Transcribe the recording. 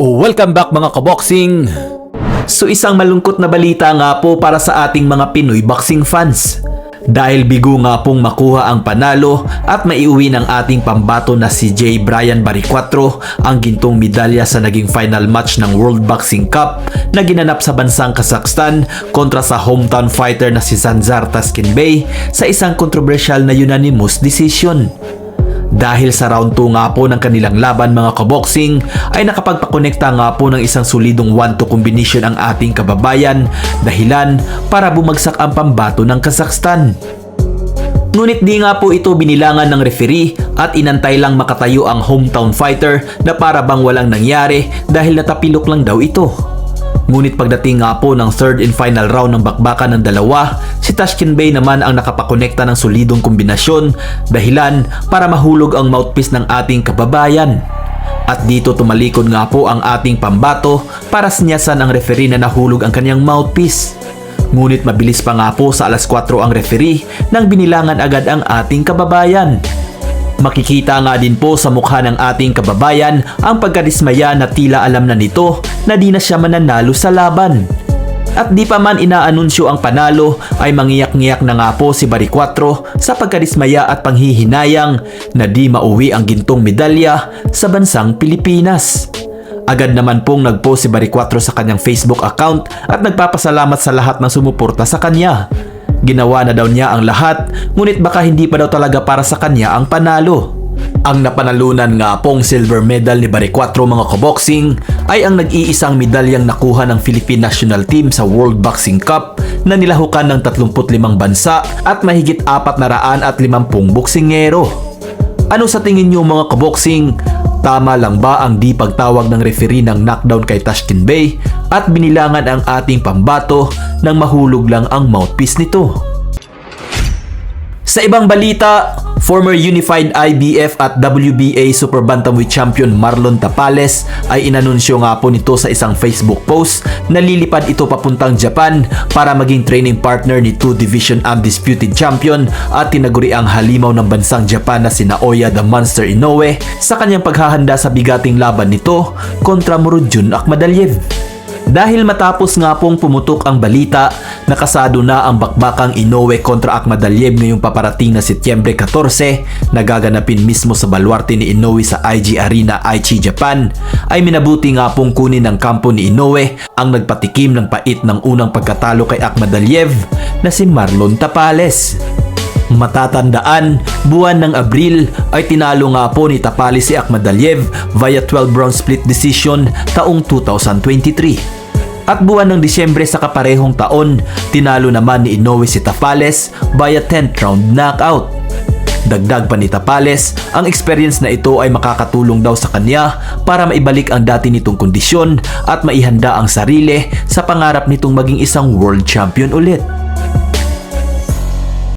Welcome back mga kaboxing! So isang malungkot na balita nga po para sa ating mga Pinoy boxing fans. Dahil bigo nga pong makuha ang panalo at maiuwi ng ating pambato na si J. Brian Baricuatro ang gintong medalya sa naging final match ng World Boxing Cup na ginanap sa bansang Kazakhstan kontra sa hometown fighter na si Zanzar Taskinbey sa isang controversial na unanimous decision. Dahil sa round 2 nga po ng kanilang laban mga kaboxing ay nakapagpakonekta nga po ng isang solidong 1-2 combination ang ating kababayan dahilan para bumagsak ang pambato ng Kazakhstan. Ngunit di nga po ito binilangan ng referee at inantay lang makatayo ang hometown fighter na para bang walang nangyari dahil natapilok lang daw ito. Ngunit pagdating nga po ng third and final round ng bakbakan ng dalawa, si Tashkin Bey naman ang nakapakonekta ng solidong kombinasyon dahilan para mahulog ang mouthpiece ng ating kababayan. At dito tumalikod nga po ang ating pambato para sinyasan ang referee na nahulog ang kanyang mouthpiece. Ngunit mabilis pa nga po sa alas 4 ang referee nang binilangan agad ang ating kababayan. Makikita nga din po sa mukha ng ating kababayan ang pagkadismaya na tila alam na nito na di na siya mananalo sa laban. At di pa man inaanunsyo ang panalo ay mangiyak-ngiyak na nga po si Baricuatro sa pagkadismaya at panghihinayang na di mauwi ang gintong medalya sa bansang Pilipinas. Agad naman pong nagpost si Baricuatro sa kanyang Facebook account at nagpapasalamat sa lahat ng sumuporta sa kanya. Ginawa na daw niya ang lahat, ngunit baka hindi pa daw talaga para sa kanya ang panalo. Ang napanalunan nga pong silver medal ni Baricuatro mga kaboxing ay ang nag-iisang medalyang nakuha ng Philippine National Team sa World Boxing Cup na nilahukan ng 35 bansa at mahigit 450 boksingero. Ano sa tingin niyo mga kaboxing? Tama lang ba ang di pagtawag ng referee ng knockdown kay Tashkin Bey at binilangan ang ating pambato nang mahulog lang ang mouthpiece nito? Sa ibang balita, former Unified IBF at WBA Super Bantamweight Champion Marlon Tapales ay inanunsyo nga po nito sa isang Facebook post na lilipad ito papuntang Japan para maging training partner ni 2 Division Undisputed Champion at tinaguri ang halimaw ng bansang Japan na si Naoya the Monster Inoue sa kanyang paghahanda sa bigating laban nito kontra Murudjun Akmadaliev. Dahil matapos nga pong pumutok ang balita, nakasado na ang bakbakang Inoue kontra Akmadaliev ngayong paparating na Setyembre 14 na gaganapin mismo sa baluarte ni Inoue sa IG Arena Aichi, Japan, ay minabuti nga pong kunin ng kampo ni Inoue ang nagpatikim ng pait ng unang pagkatalo kay Akmadaliev na si Marlon Tapales. Matatandaan, buwan ng Abril ay tinalo nga po ni Tapales si Akmadaliev via 12 round split decision taong 2023. At buwan ng Disyembre sa kaparehong taon, tinalo naman ni Inoue si Tapales via 10th round knockout. Dagdag pa ni Tapales, ang experience na ito ay makakatulong daw sa kanya para maibalik ang dati nitong kondisyon at maihanda ang sarili sa pangarap nitong maging isang world champion ulit.